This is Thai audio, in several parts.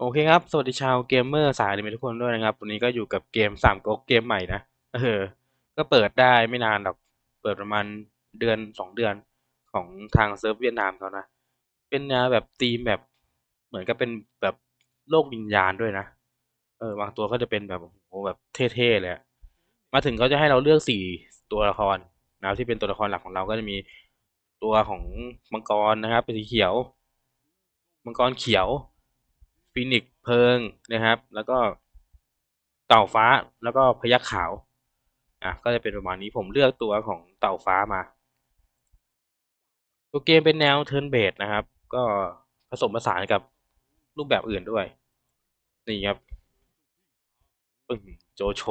โอเคครับ สวัสดีชาวเกมเมอร์สายนิเมะทุกคนด้วยนะครับ วันนี้ก็อยู่กับเกมสามก๊กเกมใหม่นะ เออ ก็เปิดได้ไม่นานหรอก เปิดประมาณเดือนสองเดือนของทางเซิร์ฟเวียดนามเขานะ เป็นแนวแบบธีมแบบเหมือนกับเป็นแบบโลกวิญญาณด้วยนะ เออบางตัวก็จะเป็นแบบโอ้โหแบบเท่ๆเลย มาถึงเขาจะให้เราเลือกสี่ตัวละครนะครับที่เป็นตัวละครหลักของเราก็จะมีตัวของมังกรนะครับ เป็นสีเขียว มังกรเขียว ฟินิกเพิงนะครับ แล้วก็เต่าฟ้าแล้วก็พยัคฆ์ขาวอะก็จะเป็นประมาณนี้ผมเลือกตัวของเต่าฟ้ามา ตัวเกมเป็นแนวเทิร์นเบสนะครับ ก็ผสมผสานกับรูปแบบอื่นด้วย นี่ครับปึ้งโจโฉ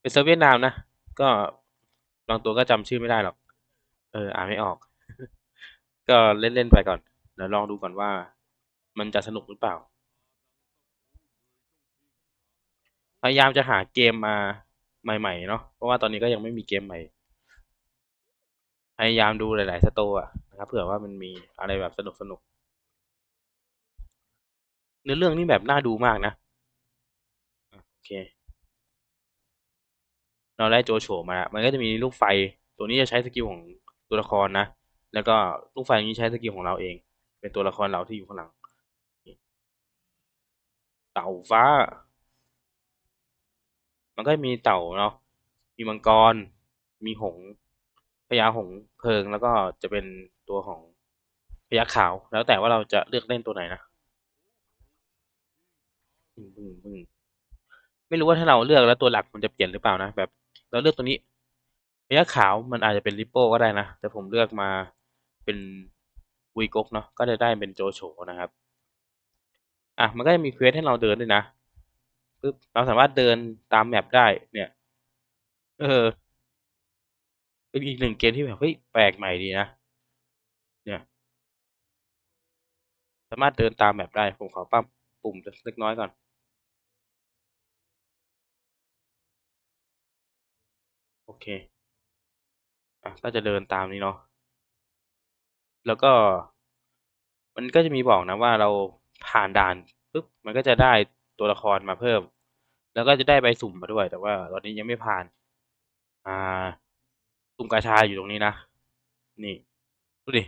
เป็นเซิร์เวียดนามนะ ก็บางตัวก็จำชื่อไม่ได้หรอก เออ อ่านไม่ออก ก็เล่น ๆ ไปก่อน เดี๋ยวลองดูก่อนว่ามันจะสนุกหรือเปล่า พยายามจะหาเกมมาใหม่ๆเนาะเพราะว่าตอนนี้ก็ยังไม่มีเกมใหม่ พยายามดูหลายๆสโตร์อะนะครับเผื่อว่ามันมีอะไรแบบสนุกๆเนื้อเรื่องนี่แบบน่าดูมากนะอะโอเค เราได้โจโฉมาแล้วมันก็จะมีลูกไฟตัวนี้จะใช้สกิลของตัวละครนะ แล้วก็ลูกไฟนี้ใช้สกิลของเราเอง เป็นตัวละครเราที่อยู่ข้างหลัง เต่าฟ้า มันก็มีเต่าเนาะมีมังกร มีหงส์พญาหงส์เพลิงแล้วก็จะเป็นตัวของพยัคฆ์ขาว แล้วแต่ว่าเราจะเลือกเล่นตัวไหนนะไม่รู้ว่าถ้าเราเลือกแล้วตัวหลักมันจะเปลี่ยนหรือเปล่านะ แบบเราเลือกตัวนี้พยัคฆ์ขาวมันอาจจะเป็นริปโป้ก็ได้นะ แต่ผมเลือกมาเป็นวีกกเนาะก็จะได้เป็นโจโฉนะครับ อะมันก็จะมีเควสให้เราเดินด้วยนะ ปึ๊บเราสามารถเดินตามแมปได้เนี่ย เออ เป็นอีกหนึ่งเกมที่แบบเฮ้ยแปลกใหม่ดีนะเนี่ย สามารถเดินตามแมปได้ ผมขอปั๊มปุ่มเล็กน้อยก่อนโอเค อะก็จะเดินตามนี้เนาะ แล้วก็ มันก็จะมีบอกนะว่าเราผ่านด่านปุ๊บ มันก็จะได้ตัวละครมาเพิ่ม แล้วก็จะได้ใบสุ่มมาด้วย แต่ว่าตอนนี้ยังไม่ผ่าน อ่า สุ่มกาชาอยู่ตรงนี้นะ นี่ดูดิ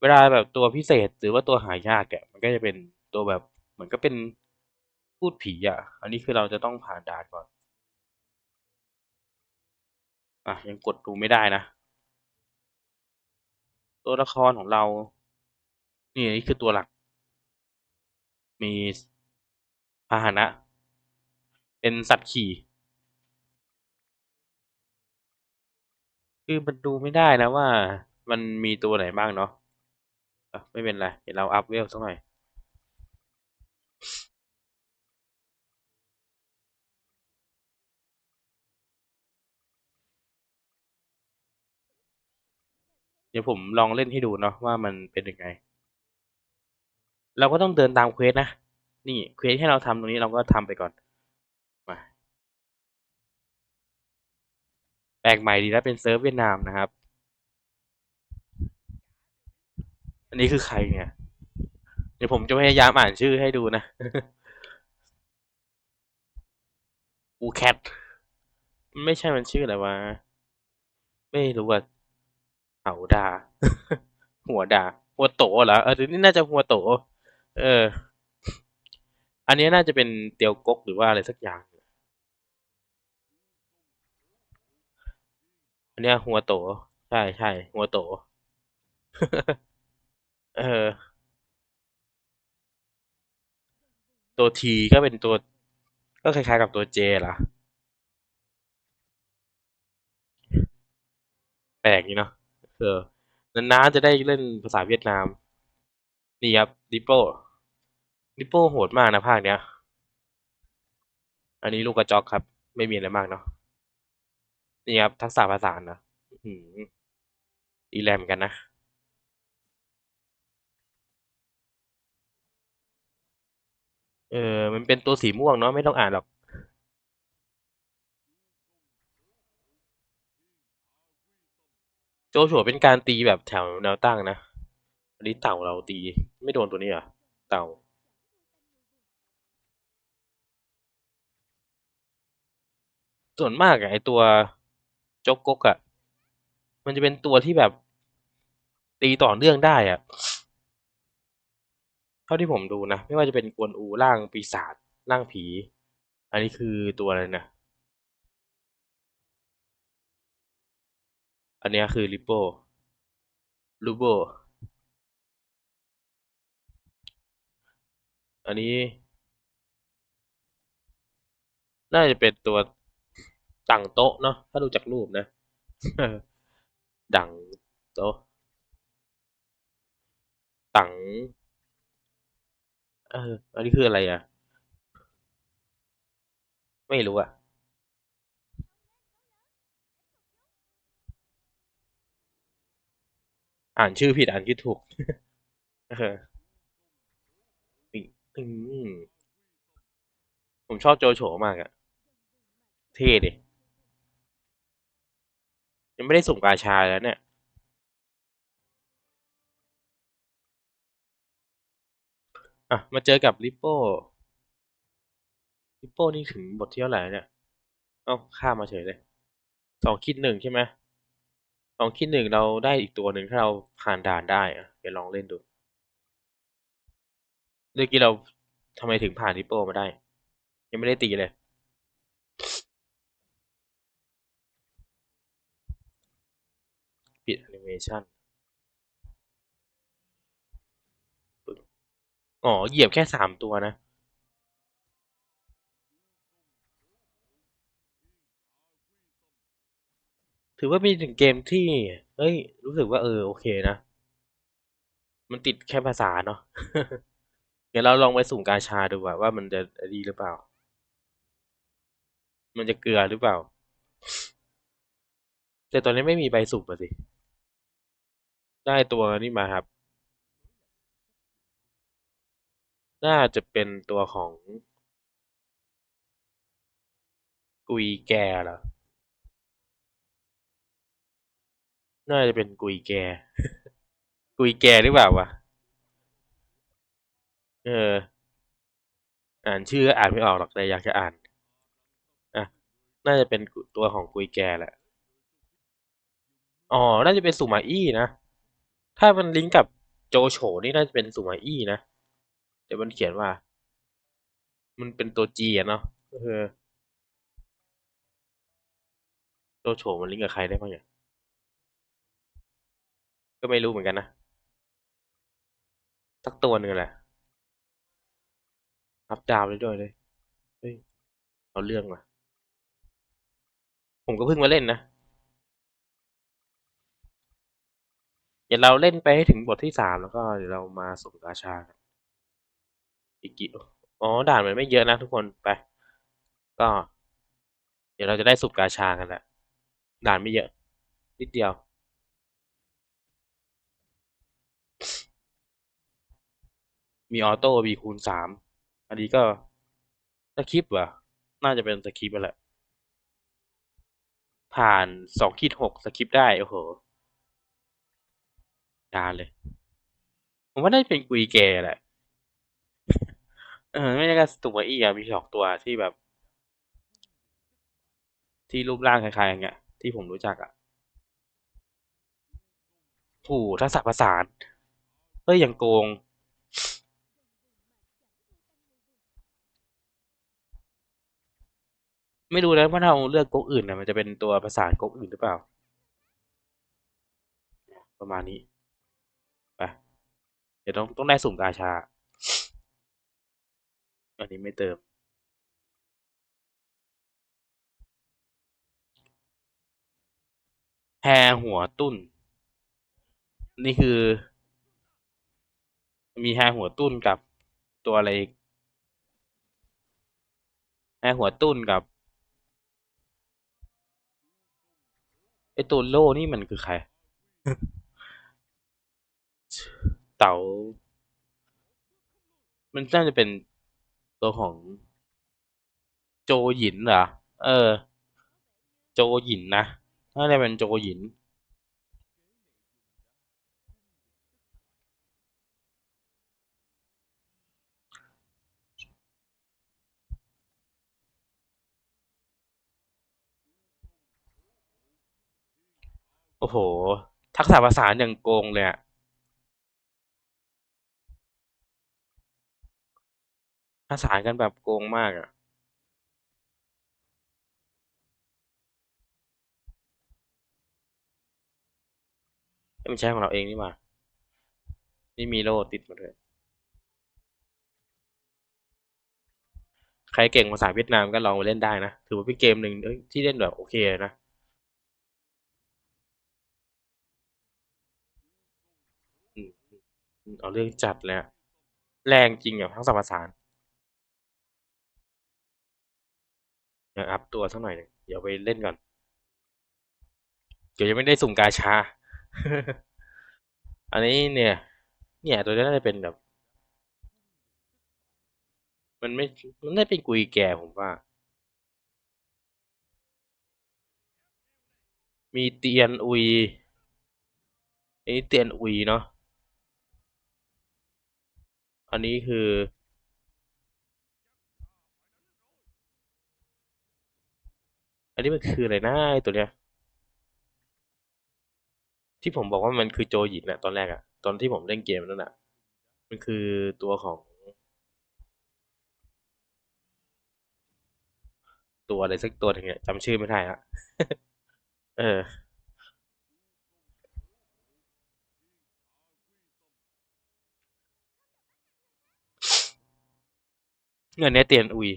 เวลาแบบตัวพิเศษหรือว่าตัวหายากแกมันก็จะเป็นตัวแบบเหมือนก็เป็นพูดผีอะ อันนี้คือเราจะต้องผ่านด่านก่อน อะยังกดดูไม่ได้นะ ตัวละครของเรา นี่นี่คือตัวหลัก มีพาหนะ เป็นสัตว์ขี่ คือมันดูไม่ได้นะว่า มันมีตัวไหนบ้างเนาะะไม่เป็นไร เดี๋ยวเราอัพเวลสักหน่อย เดี๋ยวผมลองเล่นให้ดูเนาะว่ามันเป็นยังไง เราก็ต้องเดินตามเควสนะ นี่เควสให้เราทำตรงนี้เราก็ทำไปก่อน มา แป ลกใหม่ดีนะเป็นเซิร์ฟเวียดนามนะครับ อันนี้คือใครเนี่ย เดี๋ยวผมจะพยายามอ่านชื่อให้ดูนะ อูแคทมันไม่ใช่มันชื่ออะไรวะ ไม่รู้ว่าเหาดา หัวดา หัวโตเหรอ เออนี่น่าจะหัวโต เออ อันนี้น่าจะเป็นเตียวกกหรือว่าอะไรสักอย่าง อันเนี้ยหัวโต ใช่ใช่หัวโต เออ ตัวทีก็เป็นตัว ก็คล้ายๆกับตัวเจล่ะ แปลกนี่เนาะเออนานๆจะได้เล่นภาษาเวียดนาม นี่ครับดิโป้ดิโป้โหดมากนะภาคเนี้ย อันนี้ลูกกระจอกครับ ไม่มีอะไรมากเนาะ นี่ครับทักษะภาษานะอีแรมกันนะเออ มันเป็นตัวสีม่วงเนาะไม่ต้องอ่านหรอก โจโฉเป็นการตีแบบแถวแนวตั้งนะ อันนี้เต่าเราตี ไม่โดนตัวนี้อะเต่า ส่วนมากไอตัว จกกกอะมันจะเป็นตัวที่แบบตีต่อเนื่องได้อะเท่าที่ผมดูนะ ไม่ว่าจะเป็นกวนอูร่างปีศาจร่างผี อันนี้คือตัวอะไรนะ อันนี้คือลิโปลูโบอันนี้ น่าจะเป็นตัว ดั่งโต๊ะเนาะถ้าดูจากรูปนะ ดั่งโต๊ะตังเอออันนี้คืออะไรอะ ไม่รู้อะอ่านชื่อผิดอ่านคิดถูกเอออืมผมชอบโจโฉมากอะเท่ดิ ยังไม่ได้สุ่มกาชาแล้วเนี่ย อะ มาเจอกับลิปโป้ลิปโป้นี่ถึงบทที่เท่าไหร่เนี่ย เอ้าข้ามมาเฉยเลย สองคิดหนึ่งใช่ไหมสองคิดหนึ่งเราได้อีกตัวหนึ่งถ้าเราผ่านด่านได้อะเดี๋ยวลองเล่นดูเมื่อกี้เราทำไมถึงผ่านลิปโป้มาได้ ยังไม่ได้ตีเลย ปิดแอนิเมชันอ๋อ เหยียบแค่สามตัวนะ ถือว่าเป็นถึงเกมที่ เฮ้ย รู้สึกว่าเออ โอเคนะ มันติดแค่ภาษาเนาะ เดี๋ยวเราลองไปสุ่มกาชาดูว่าว่ามันจะดีหรือเปล่า มันจะเกลือหรือเปล่า แต่ตอนนี้ไม่มีใบสุ่มอะสิ ได้ตัวนี้มาครับ น่าจะเป็นตัวของกุยแกเหรอ น่าจะเป็นกุยแก กุยแกหรือเปล่าวะ เออ อ่านชื่ออ่านไม่ออกหรอกแต่อยากจะอ่าน อะ น่าจะเป็นตัวของกุยแกแหละ อ๋อ น่าจะเป็นสุมาอี้นะ ถ้ามันลิงก์กับโจโฉนี่น่าจะเป็นสุมาอี้นะเดี๋ยวมันเขียนว่า มันเป็นตัวจีอะเนาะเออโจโฉมันลิงก์กับใครได้บ้างเนี่ยก็ไม่รู้เหมือนกันนะสักตัวหนึ่งแหละรับดาวได้ด้วยเลยเฮ้ยเอาเรื่องว่ะผมก็เพิ่งมาเล่นนะ เดี๋ยวเราเล่นไปให้ถึงบทที่สามแล้วก็เดี๋ยวเรามาส่งกาชาอีกกี่อ๋อด่านมันไม่เยอะนะทุกคนไป ก็ เดี๋ยวเราจะได้สุ่มกาชากันแหละด่านไม่เยอะ นิดเดียวมีออโต้บีคูณสาม อันนี้ก็สคริปต์ว่ะ น่าจะเป็นสคริปต์แหละ ผ่านสองขีดหกสคริปต์ได้ โอ้โห ดานเลย ผมว่าได้เป็นกุยแกแหละ เออ ไม่ใช่ก็ตัวอีอะมีสองตัวที่แบบ ที่รูปร่างคล้ายๆอย่างเงี้ยที่ผมรู้จักอะโอ้ทักษะประสานเฮ้ยอยังโกง ไม่รู้นะว่าถ้าเราเลือกก๊กอื่นนะมันจะเป็นตัวประสานก๊กอื่นหรือเปล่า ประมาณนี้ ดี๋ยวต้องต้องได้สุ่มกาชา อันนี้ไม่เติม แพรหัวตุ้น นี่คือ มีแฮหัวตุ้นกับตัวอะไรอีกแฮหัวตุ้นกับไอตัวโล่นี่มันคือใคร เต๋า มันน่าจะเป็นตัวของโจหยินเหรอ เออ โจหยินนะน่าจะเป็นโจหยิน โอ้โห ทักษะภาษาอย่างโกงเลยอะ ภาษานกันแบบโกงมากอะเอ้มันใช่ของเราเองนี่หว่า นี่มีโล่ติดมาด้วยใครเก่งภาษาเวียดนามก็ลองมาเล่นได้นะ ถือว่าเป็นเกมหนึ่งที่เล่นแบบโอเคนะอือเอาเรื่องจัดเลยอะแรงจริงอะทักษะภาษา นเดี๋ยวอัพตัวสักหน่อยหนึ่งเดี๋ยวไปเล่นก่อน เดี๋ยวยังไม่ได้สุ่มกาชา อันนี้เนี่ย เนี่ยตัวนี้น่าจะเป็นแบบ มันไม่ มันน่าจะเป็นกุยแก่ผมว่า มีเตียนอุยอันนี้เตียนอุยเนาะ อันนี้คือ อันนี้มันคืออะไรนะไอ้ตัวเนี้ย ที่ผมบอกว่ามันคือโจหยินอะตอนแรกอะตอนที่ผมเล่นเกมนั่นอะมันคือตัวของตัวอะไรสักตัวหนึงเนี่ยจำชื่อไม่ได้ละเออ เงินเนี้ยเตียนอุย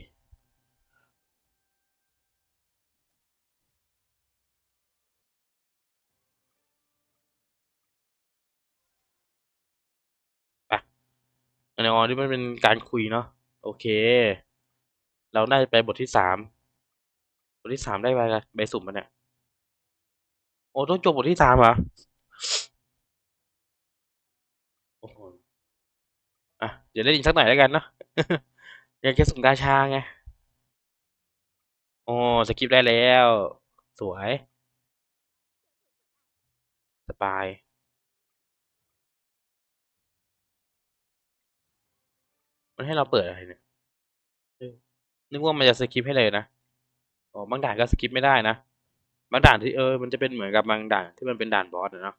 อ๋อนี่มันเป็นการคุยเนาะโอเค เราน่าจะไปบทที่สามบทที่สามได้ไปอะไรใบสุ่มมันเนี่ยโอ้ต้องจบบทที่สามเหรอโอ้โหอะเดี๋ยวเล่นอีกสักหน่อยแล้วกันเนาะอยากจะสุ่มกาชาไงโอ้สกิปได้แล้ว สวย สบาย มันให้เราเปิดอะไรเนี่ยเออนึกว่ามันจะสกิปให้เลยนะอ๋อบางด่านก็สกิปไม่ได้นะบางด่านที่เออ มันจะเป็นเหมือนกับบางด่านที่มันเป็นด่านบอสอะเนาะ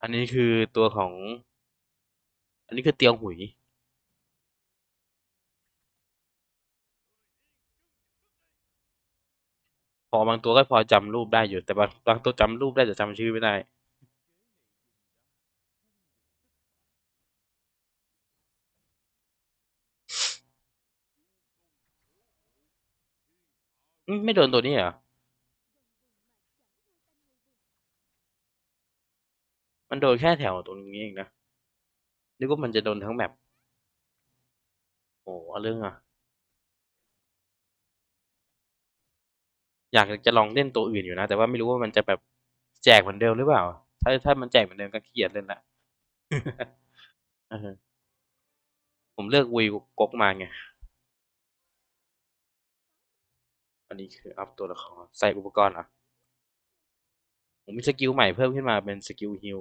อันนี้คือตัวของ อันนี้คือเตียวหุย พอบางตัวก็พอจำรูปได้อยู่แต่บางบางตัวจำรูปได้แต่จำชื่อไม่ได้ ไม่โดนตัวนี้เหรอ มันโดนแค่แถวตรงนี้เองนะ นึกว่ามันจะโดนทั้งแมปโอ้เอาเรื่องอะอยากจะลองเล่นตัวอื่นอยู่นะ แต่ว่าไม่รู้ว่ามันจะแบบแจกเหมือนเดิมหรือเปล่า ถ้าถ้ามันแจกเหมือนเดิมก็ขี้เกียจเล่นละเออผมเลือกวีก๊กมาไง อันนี้คืออัพตัวละคร ใส่อุปกรณ์อะผมมีสกิลใหม่เพิ่มขึ้นมาเป็นสกิลฮิล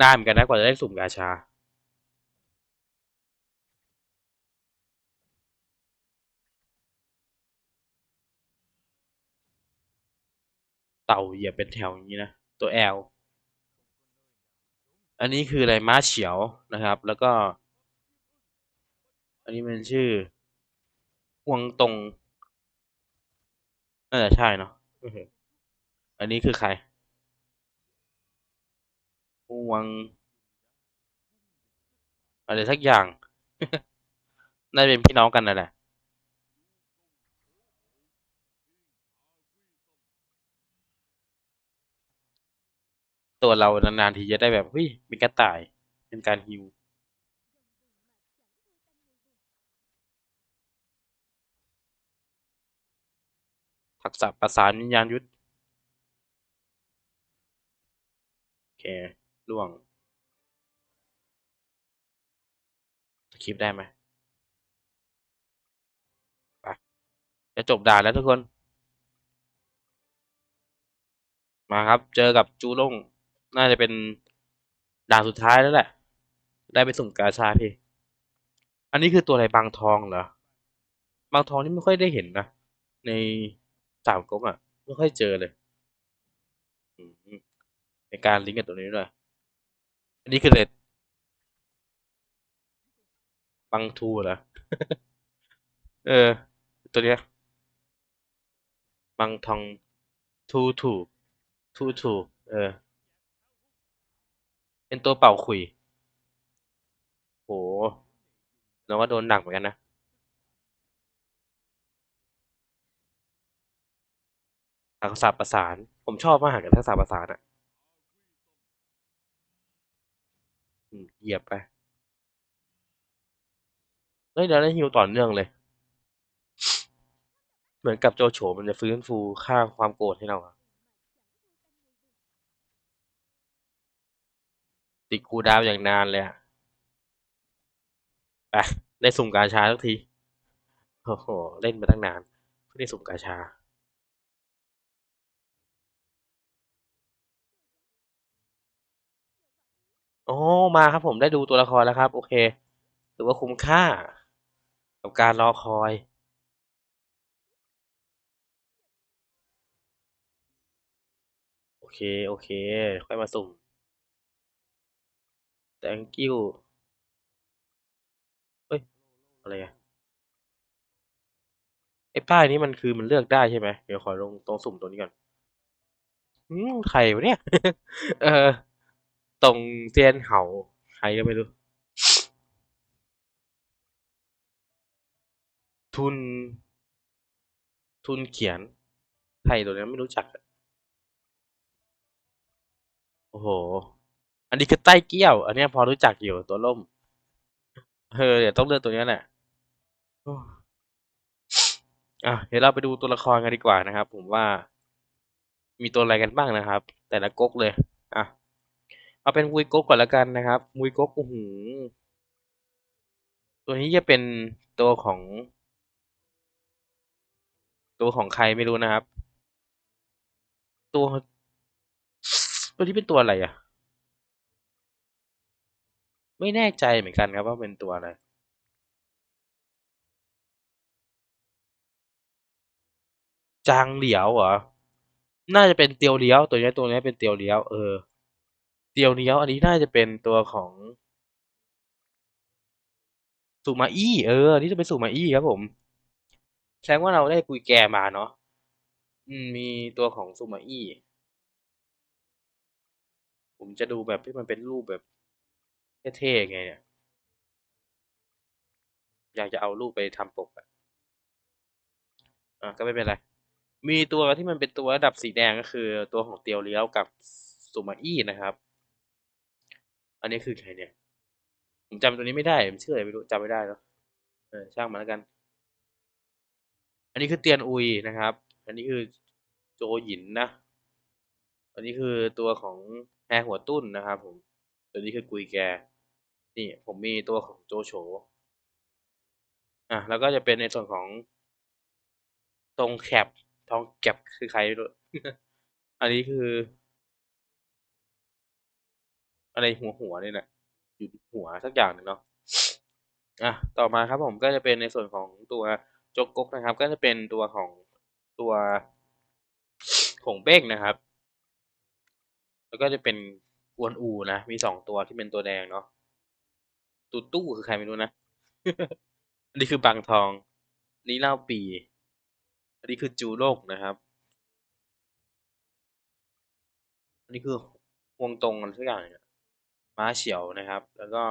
นานเหมือนกันนะกว่าจะได้สุ่มกาชา เต่าเหยียบเป็นแถวอย่างนี้นะ ตัว L อั นนี้คืออะไรม้าเฉียวนะครับ แล้วก็ อันนี้มันชื่อฮวงตงน่าจะใช่เนาะอือฮึอันนี้คือใครฮวงอะไรสักอย่าง น่าจะเป็นพี่น้องกันนั่นแหละ ตัวเรานานๆทีจะได้แบบเฮ้ยมีกระต่ายเป็นการฮิวทักษะประสานวิญญาณยุทธโอเคล่วงสคริปได้ไหมไปจะจบด่านแล้วทุกคน มาครับ เจอกับจูล่ง น่าจะเป็นด่านสุดท้ายแล้วแหละ ได้ไปสุ่มกาชาพี่ อันนี้คือตัวอะไรบางทองเหรอ บางทองนี่ไม่ค่อยได้เห็นนะ ในสามก๊กอะ ไม่ค่อยเจอเลยอืมในการลิงก์กับตัวนี้ด้วย อันนี้คือเลดบางทูเหรอ เออ ตัวเนี้ยบางทองทูทูทูทูเออ เป็นตัวเป่าขุยโหเราว่าโดนหนักเหมือนกันนะ ทักษะประสาน ผมชอบมากกับทักษะประสานอะเหยียบไป เฮ้ยเดี๋ยวได้ฮิวต่อเนื่องเลย เหมือนกับโจโฉมันจะฟื้นฟูค่าความโกรธให้เราอะ ติดคูดาวอย่างนานเลยอะไปได้สุ่มกาชาสักทีโอ้โหเล่นมาตั้งนานเพื่อได้สุ่มกาชาโอ้มาครับผมได้ดูตัวละครแล้วครับ โอเคถือว่าคุ้มค่า กับการรอคอยโอเค โอเค ค่อยมาสุ่ม thank you เฮ้ย อะไรอะไอ้ป้ายนี้มันคือมันเลือกได้ใช่ไหมเดี๋ยวขอลงตรงสุ่มตัวนี้ก่อนอืมใครวะเนี่ย เออ ตรงเซียนเหาใครก็ไม่รู้ ทุน ทุนเขียนใครตัวนี้ไม่รู้จัก โอ้โห อันนี้คือใต้เกี้ยว อันเนี้ยพอรู้จักอยู่ตัวล่ม เออเดี๋ยวต้องเลือกตัวนี้แหละโอ้อะเดี๋ยวเราไปดูตัวละครกันดีกว่านะครับ ผมว่า มีตัวอะไรกันบ้างนะครับ แต่ละก๊กเลย อะ เอาเป็นมุยก๊กก่อนละกันนะครับมุยก๊กโอ้โหตัวนี้จะเป็นตัวของ ตัวของใครไม่รู้นะครับ ตัว ตัวนี้เป็นตัวอะไรอะ ไม่แน่ใจเหมือนกันครับว่าเป็นตัวอะไรจางเหลียวเหรอ น่าจะเป็นเตียวเลี้ยว ตัวนี้ตัวนี้เป็นเตียวเลี้ยว เออ เตียวเลี้ยว อันนี้น่าจะเป็นตัวของสุมาอี้ เออนนี้จะเป็นสุมาอี้ครับผม แสดงว่าเราได้กุยแกมาเนาะมีตัวของสุมาอี้ ผมจะดูแบบที่มันเป็นรูปแบบ เท่ๆไงเนี่ย อยากจะเอารูปไปทำปกอะอะก็ไม่เป็นไร มีตัวที่มันเป็นตัวระดับสีแดงก็คือ ตัวของเตียวเลี้ยวกับสุมาอี้นะครับ อันนี้คือใครเนี่ย ผมจำตัวนี้ไม่ได้ ผมชื่ออะไรไม่รู้จำไม่ได้แล้ว เออ ช่างมันแล้วกัน อันนี้คือเตียนอุยนะครับ อันนี้คือโจหยินนะ อันนี้คือตัวของแฮหัวตุ้นนะครับผม ตัวนี้คือกุยแก นี่ผมมีตัวของโจโฉอะแล้วก็จะเป็นในส่วนของตรงแคปทองแคปคือใครอันนี้คือ อะไรหัวหัวเนี่ยแหละอยู่หัวสักอย่างหนึ่งเนาะอะต่อมาครับผมก็จะเป็นในส่วนของตัวโจกก๊กนะครับ ก็จะเป็นตัวของตัวผงเบ้งนะครับ แล้วก็จะเป็น กวนอูนะ มีสองตัวที่เป็นตัวแดงเนาะตูตู้คือใครไม่รู้นะ อันนี้คือบางทอง นี่เล่าปี อันนี้คือจูโลกนะครับ อันนี้คือวงตรงอะไรสักอย่างเนี่ยม้าเฉียวนะครับ แล้วก็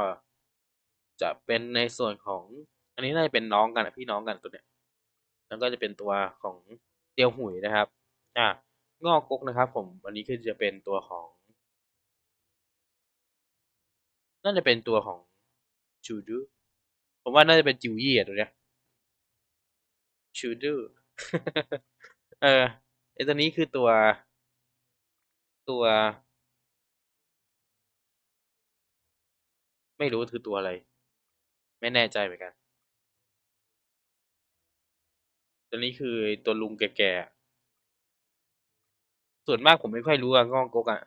จะเป็นในส่วนของ อันนี้น่าจะเป็นน้องกันอะพี่น้องกันตัวเนี้ย แล้วก็จะเป็นตัวของเตียวหุยนะครับ อะงอกกกนะครับ ผม อันนี้คือจะเป็นตัวของ น่าจะเป็นตัวของชูดูผมว่าน่าจะเป็นจิวยี่อะตัวเนี้ยชูดูเออไอตัวนี้คือตัว ตัว ไม่รู้คือตัวอะไร ไม่แน่ใจเหมือนกัน ตัวนี้คือตัวลุงแก่ๆส่วนมากผมไม่ค่อยรู้อะงอกกกอะ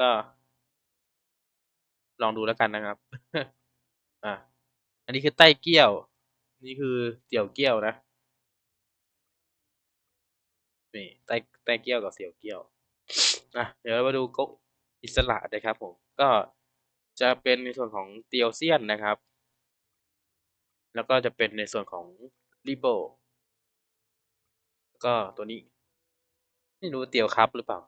ก็ ลองดูแล้วกันนะครับ อะอันนี้คือไต้เกี้ยว นี่คือเสี่ยวเกี้ยวนะ นี่ไต้ไต้เกี้ยวกับเสี่ยวเกี้ยว อะ เดี๋ยวเรามาดูก๊กอิสระนะครับผม ก็จะเป็นในส่วนของเตียวเซียนนะครับ แล้วก็จะเป็นในส่วนของริโบ้ก็ตัวนี้ ไม่รู้เตียวครับหรือเปล่า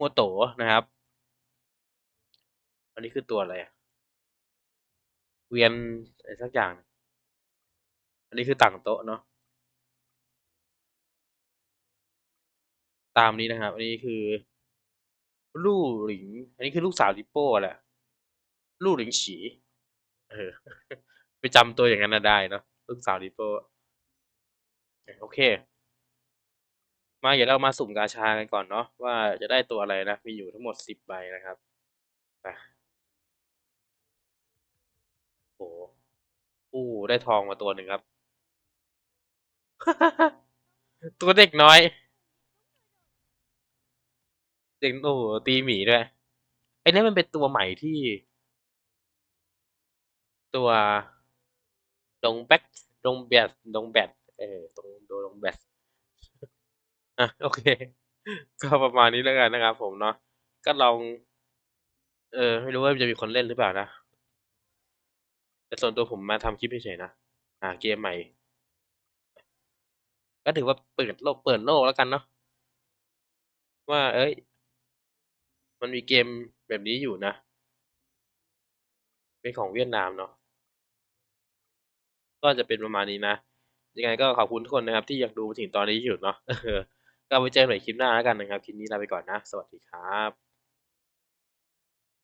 โมโตนะครับ อันนี้คือตัวอะไรเวียนอะไรสักอย่าง อันนี้คือต่างโต๊ะเนาะตามนี้นะครับ อันนี้คือลู่หลิง อันนี้คือลูกสาวลิโป้แหละลู่หลิงฉีเออไปจำตัวอย่างนั้นได้เนาะลูกสาวลิโป้โอเค มาเดี๋ยวเรามาสุ่มกาชากันก่อนเนาะว่าจะได้ตัวอะไรนะ มีอยู่ทั้งหมดสิบใบนะครับโอ้โฮอู้ได้ทองมาตัวหนึ่งครับ ตัวเด็กน้อย เด็กโอ้ตีหมีด้วยไอ้นั่มันเป็นตัวใหม่ที่ ตัวดงแบ็กดงแบดดงแบดเออตรงตัวดงแบด อะโอเค ก็ประมาณนี้แล้วกันนะครับผมเนาะก็ลอง เออ ไม่รู้ว่าจะมีคนเล่นหรือเปล่านะ แต่ส่วนตัวผมมาทำคลิปเฉยๆนะหาเกมใหม่ ก็ถือว่าเปิดโลกเปิดโลกแล้วกันเนาะว่าเฮ้ย มันมีเกมแบบนี้อยู่นะ เป็นของเวียดนามเนาะก็จะเป็นประมาณนี้นะยังไงก็ขอบคุณทุกคนนะครับ ที่ยังดูมาถึงตอนนี้อยู่เนาะ ก็ไว้เจอกันใหม่คลิปหน้าแล้วกันนะครับ คลิปนี้ลาไปก่อนนะ สวัสดีครับ